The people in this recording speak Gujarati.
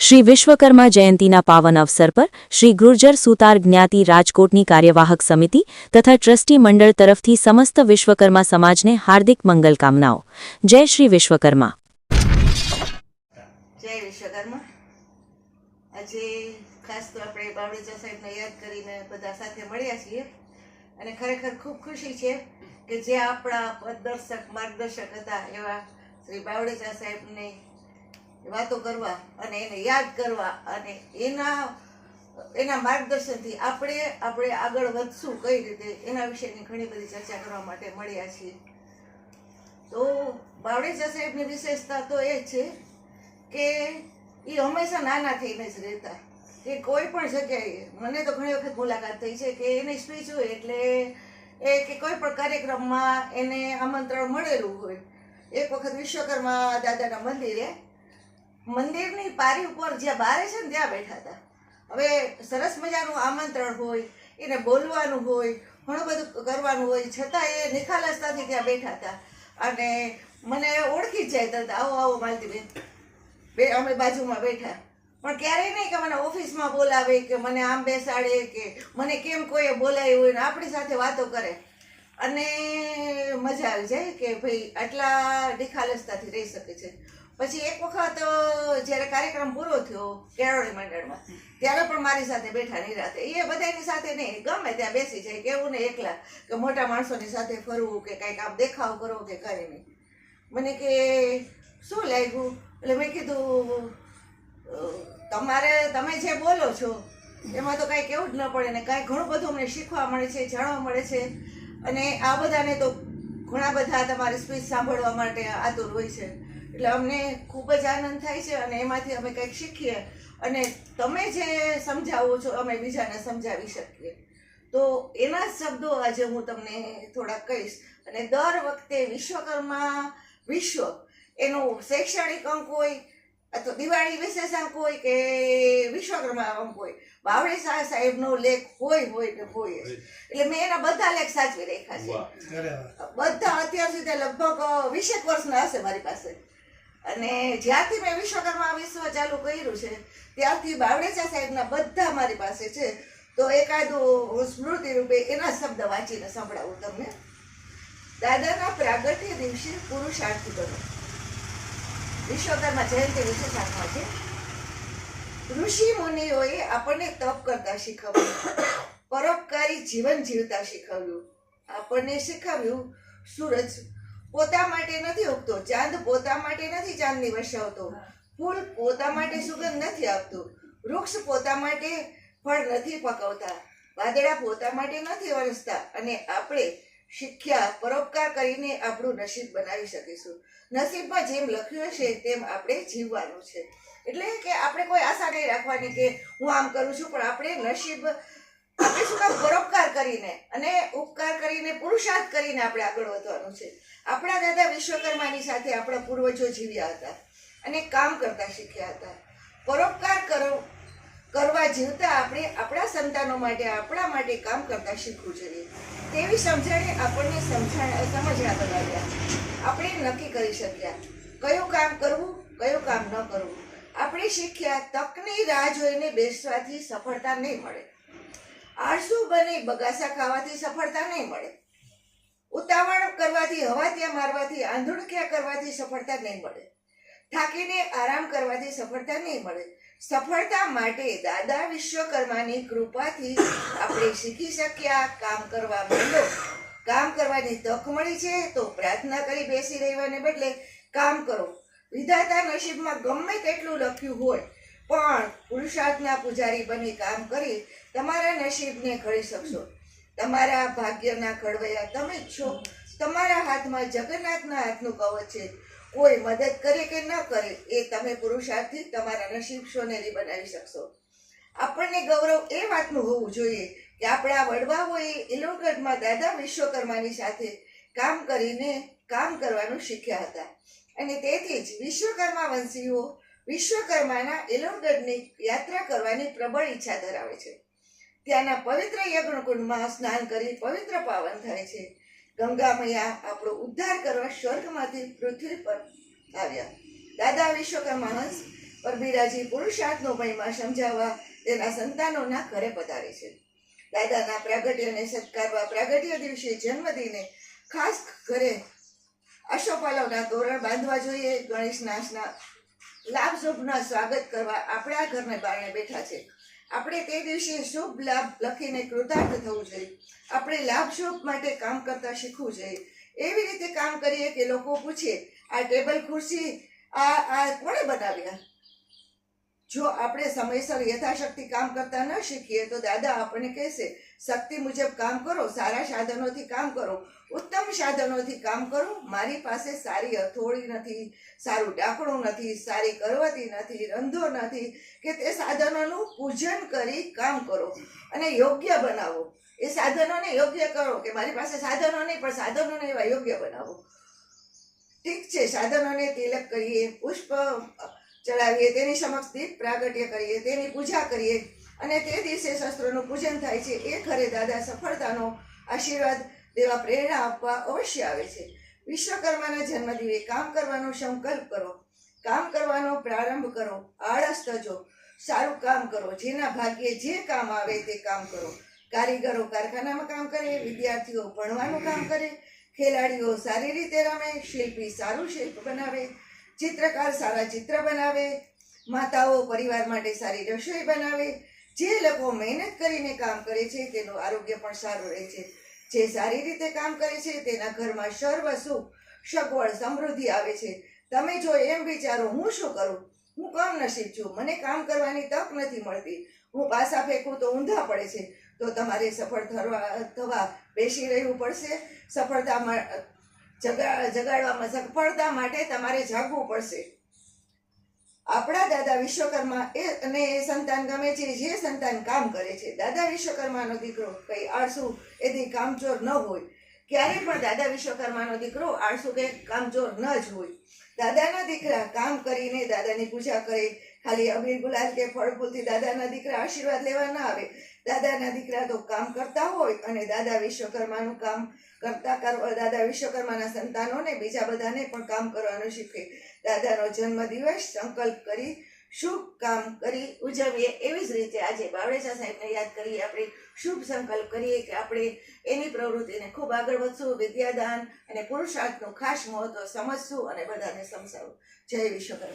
શ્રી વિશ્વકર્મા જયંતીના પાવન અવસર પર શ્રી ગુર્જર સુતાર જ્ઞાતિ રાજકોટની કાર્યવાહક સમિતિ તથા ટ્રસ્ટી મંડળ તરફથી સમસ્ત વિશ્વકર્મા સમાજને હાર્દિક મંગલકામનાઓ જય શ્રી વિશ્વકર્મા. અને ખરેખર ખૂબ ખુશી છે કે જે આપણા પદદર્શક માર્ગદર્શક હતા એવા શ્રી બાવળીચા સાહેબને વાતો કરવા અને એને યાદ કરવા અને એના એના માર્ગદર્શનથી આપણે આપણે આગળ વધશું કઈ રીતે, એના વિશેની ઘણી બધી ચર્ચા કરવા માટે મળ્યા છીએ. તો બાવળીચા સાહેબની વિશેષતા તો એ છે કે એ હંમેશા નાના થઈને જ રહેતા. કે કોઈ પણ જગ્યાએ, મને તો ઘણી વખત મુલાકાત થઈ છે કે એની સ્પીચ હોય એટલે એ કે કોઈ પણ કાર્યક્રમમાં એને આમંત્રણ મળેલું હોય. એક વખત વિશ્વકર્મા દાદાના મંદિરે મંદિરની પારી ઉપર જ્યાં બારે છે ને ત્યાં બેઠા હતા. હવે સરસ મજાનું આમંત્રણ હોય, એને બોલવાનું હોય, ઘણું બધું કરવાનું હોય, છતાં એ નિખાલસતાથી ત્યાં બેઠા હતા. અને મને ઓળખી જ જાય તરત, આવો આવો, માલતીબેન. બે અમે બાજુમાં બેઠા. પણ ક્યારેય નહીં કે મને ઓફિસમાં બોલાવે, કે મને આમ બેસાડે, કે મને કેમ કોઈએ બોલાવ્યું હોય ને આપણી સાથે વાતો કરે. અને મજા આવી જાય કે ભાઈ આટલા નિખાલસતાથી રહી શકે છે. પછી એક વખત જ્યારે કાર્યક્રમ પૂરો થયો કેળવણી મંડળમાં, ત્યારે પણ મારી સાથે બેઠા નિરાતે એ બધાની સાથે નહીં, ગમે ત્યાં બેસી જાય કેવું ને એકલા, કે મોટા માણસોની સાથે ફરવું, કે કાંઈક આમ દેખાવ કરો કે કરે નહીં. મને કે, શું લાગ્યું? એટલે મેં કીધું તમારે, તમે જે બોલો છો, એમાં તો કાંઈ કેવું જ ન પડે ને કાંઈ ઘણું બધું અમને શીખવા મળે છે, જાણવા મળે છે. અને આ બધાને તો ઘણા બધા તમારી સ્પીચ સાંભળવા માટે આતુર હોય છે. એટલે અમને ખૂબ જ આનંદ થાય છે અને એમાંથી અમે કંઈક શીખીએ અને તમે જે સમજાવો છો અમે બીજાને સમજાવી શકીએ. તો એના શબ્દો આજે હું તમને થોડા કહીશ. અને દર વખતે વિશ્વકર્મા વિશ્વ એનું શૈક્ષણિક અંક હોય અથવા દિવાળી વિશેષ અંક હોય કે વિશ્વકર્મા અંક હોય બાવળી શાહ સાહેબનો લેખ હોય હોય કે હોય. એટલે મેં એના બધા લેખ સાચવી રાખ્યા છે. બધા અત્યાર સુધી લગભગ વીસેક વર્ષના હશે મારી પાસે. અને જ્યારથી મેં વિશ્વકર્મા વિશ્વ ચાલુ કર્યું છે ત્યારથી બાવળેચા સાહેબના બધા મારી પાસે છે. તો એકાદું હું સ્મૃતિ રૂપે એના શબ્દ વાંચીને સંભળાવું તમને. દાદાના પ્રાગટ્ય દિવસે પુરુષાર્થી બનો વિશ્વકર્મા જયંતિ વિશેષાર્થમાં છે ઋષિ મુનિઓએ આપણને તપ કરતા શીખવ્યું. પરોપકારી જીવન જીવતા શીખવ્યું. આપણને શીખવ્યું, સૂરજ પોતા માટે નથી ઉગતો, ચાંદ પોતા માટે નથી ચાંદની વસાવતો ફૂલ પોતા માટે સુગંધ નથી આપતું વૃક્ષ પોતા માટે ફળ નથી પકવતા, વાદળા પોતા માટે નથી વરસતા, અને આપણે શીખ્યા, પરોપકાર કરીને આપણું નસીબ બનાવી શકીશું. નસીબમાં જેમ લખ્યું હશે, તેમ આપણે જીવવાનું છે. એટલે કે આપણે કોઈ આશા નહીં રાખવાની કે હું આમ કરું છું, પણ આપણે નસીબ, આપણે શું કામ પરોપકાર કરીને અને ઉપકાર કરીને, પુરુષાર્થ કરીને આપણે આગળ વધવાનું છે. આપણા દાદા વિશ્વકર્માની સાથે આપણા પૂર્વજો જીવ્યા હતા અને કામ કરતા શીખ્યા હતા. પરોપકાર કરો કરવા જીવતા આપણે આપણા સંતાનો માટે, આપણા માટે કામ કરતા શીખવું જોઈએ. તેવી સમજણે આપણને સમજણ સમજણા બનાવ્યા. આપણે નક્કી કરી શક્યા. કયું કામ કરવું, કયું કામ ન કરવું. આપણે શીખ્યા, તકની રાહ જોઈને બેસવાથી સફળતા નહીં મળે. આળસુ બને, બગાસા ખાવાથી સફળતા નહીં મળે. ઉતાવળ કરવાથી, હવા ત્યાં મારવાથી આંધળખ્યા કરવાથી સફળતા નહીં મળે. થાકીને આરામ કરવાથી સફળતા નહીં મળે. સફળતા માટે દાદા વિશ્વકર્માની કૃપાથી આપણે શીખી શક્યા. કામ કરવા માંડો. કામ કરવાની તક મળી છે તો પ્રાર્થના કરી બેસી રહેવાને બદલે કામ કરો. વિધાતા નસીબમાં ગમે તેટલું લખ્યું હોય, પણ પુરુષાર્થના પૂજારી બની કામ કરી તમારા નસીબને ઘડી શકશો. તમારા ભાગ્યના ઘડવૈયા તમે જ છો. તમારા હાથમાં જગન્નાથના હાથનું કવચ છે. કોઈ મદદ કરે કે ન કરે એ તમે પુરુષાર્થથી તમારા નસીબ સોનેરી બનાવી શકશો. આપણને ગૌરવ એ વાતનું હોવું જોઈએ કે આપણા વડવાઓએ ઇલોગઢમાં દાદા વિશ્વકર્માની સાથે કામ કરીને કામ કરવાનું શીખ્યા હતા. અને તેથી જ વિશ્વકર્મા વંશીઓ વિશ્વકર્માના એલોગઢની યાત્રા કરવાની પ્રબળ ઈચ્છા ધરાવે છે. ત્યાંના પવિત્ર યજ્ઞકુંડમાં સ્નાન કરી પવિત્ર પાવન થાય છે. ગંગા મૈયા આપણો ઉદ્ધાર કરવા સ્વર્ગમાંથી પૃથ્વી પર આવ્યા. દાદા વિશ્વકર્મા હંસ પર બિરાજી પુરુષાર્થનો મહિમા સમજાવવા તેના સંતાનોના ઘરે પધારે છે. દાદાના પ્રાગટ્યને સત્કારવા પ્રાગટ્ય દિવસે જન્મદિને ખાસ ઘરે આશોપાલવના તોરણ બાંધવા જોઈએ. ગણેશ નાશના લાભ, શુભના સ્વાગત કરવા આપણા ઘરને બારણે બેઠા છે. આપણે તે દિવસે શુભ લાભ લખીને કૃતાર્થ થવું જોઈએ. આપણે લાભ શુભ માટે કામ કરતા શીખવું જોઈએ. એવી રીતે કામ કરીએ કે લોકો પૂછે, આ ટેબલ ખુરશી આ આ કોણે બનાવ્યા? જો આપણે સમયસર યથાશક્તિ કામ કરતા ન શીખીએ, તો દાદા આપણને કહેશે, શક્તિ મુજબ કામ કરો, સારા સાધનોથી કામ કરો, ઉત્તમ સાધનોથી કામ કરો. મારી પાસે સારી હથોડી નથી, સારું ડાકણું નથી, સારી કરવતી નથી, રંધો નથી, કે તે સાધનોનું પૂજન કરી કામ કરો અને યોગ્ય બનાવો. એ સાધનોને યોગ્ય કરો કે મારી પાસે સાધનો નહીં, પણ સાધનોને એવા યોગ્ય બનાવો. ઠીક છે, સાધનોને તિલક કરીએ પુષ્પ ચડાવીએ તેની સમક્ષ દીપ પ્રાગટ્ય કરીએ, તેની પૂજા કરીએ અને તે દિવસે શસ્ત્રોનું પૂજન થાય છે. એ ખરે દાદા સફળતાનો આશીર્વાદ દેવા પ્રેરણા આપવા અવશ્ય આવે છે. વિશ્વકર્માના જન્મદિવે કામ કરવાનો સંકલ્પ કરો. કામ કરવાનો પ્રારંભ કરો. આળસ તજો. સારું કામ કરો. જેના ભાગ્યે જે કામ આવે તે કામ કરો. કારીગરો કારખાનામાં કામ કરે, વિદ્યાર્થીઓ ભણવાનું કામ કરે, ખેલાડીઓ સારી રીતે રમે, શિલ્પી સારું શિલ્પ બનાવે ચિત્રકાર સારા ચિત્ર બનાવે, માતાઓ પરિવાર માટે સારી રસોઈ બનાવે, જે લોકો મહેનત કરીને કામ કરે છે, તેનું આરોગ્ય પણ સારું રહે છે. જે સારી રીતે કામ કરે છે, તેના ઘરમાં સર્વ સુખ, સગવડ, સમૃદ્ધિ આવે છે. તમે જો એમ વિચારો, હું શું કરું? હું કામ નસીબ છું. મને કામ કરવાની તક નથી મળતી. હું પાસા ફેંકું તો ઊંધા પડે છે. તો તમારે સફળ થવા બેસી રહેવું પડશે. સફળતા જગા જગાડવામાં સફળતા માટે તમારે જાગવું પડશે. આપણા દાદા વિશ્વકર્મા એ અને એ સંતાન ગમે છે, જે સંતાન કામ કરે છે. દાદા વિશ્વકર્માનો દીકરો કઈ આળસુ એથી કામચોર ન હોય. ક્યારેય પણ દાદા વિશ્વકર્માનો દીકરો આળસુ કે કામચોર ન જ હોય. દાદાના દીકરા કામ કરીને દાદાની પૂજા કરે. ખાલી અબીર ગુલાલ કે ફળ ફૂલથી દાદાના દીકરા આશીર્વાદ લેવા ના આવે. દાદાના દીકરા તો કામ કરતા હોય અને દાદા વિશ્વકર્માનું કામ કરતા કરવા દાદા વિશ્વકર્માના સંતાનોને, બીજા બધાને પણ કામ કરવાનું શીખે. દાદાનો જન્મદિવસ સંકલ્પ કરી, શુભ કામ કરી ઉજવીએ એવી જ રીતે આજે બાવળેજા સાહેબને યાદ કરીએ આપણે. શુભ સંકલ્પ કરીએ કે આપણે એની પ્રવૃત્તિને ખૂબ આગળ વધશું, વિદ્યાદાન અને પુરુષાર્થનું ખાસ મહત્વ સમજશું અને બધાને સમજાવું. જય વિશ્વકર્મા.